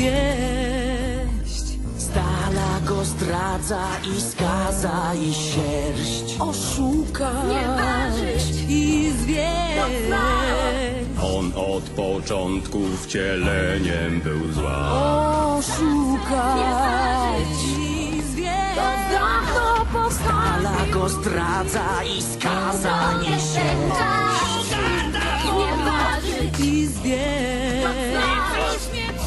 zwieść. Stala go zdradza i skaza i sierść. Oszukać i zwieść. On od początku wcieleniem był zła. Oszukać i zwieść. Powstał Stala go zdradza i skaza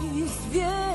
и.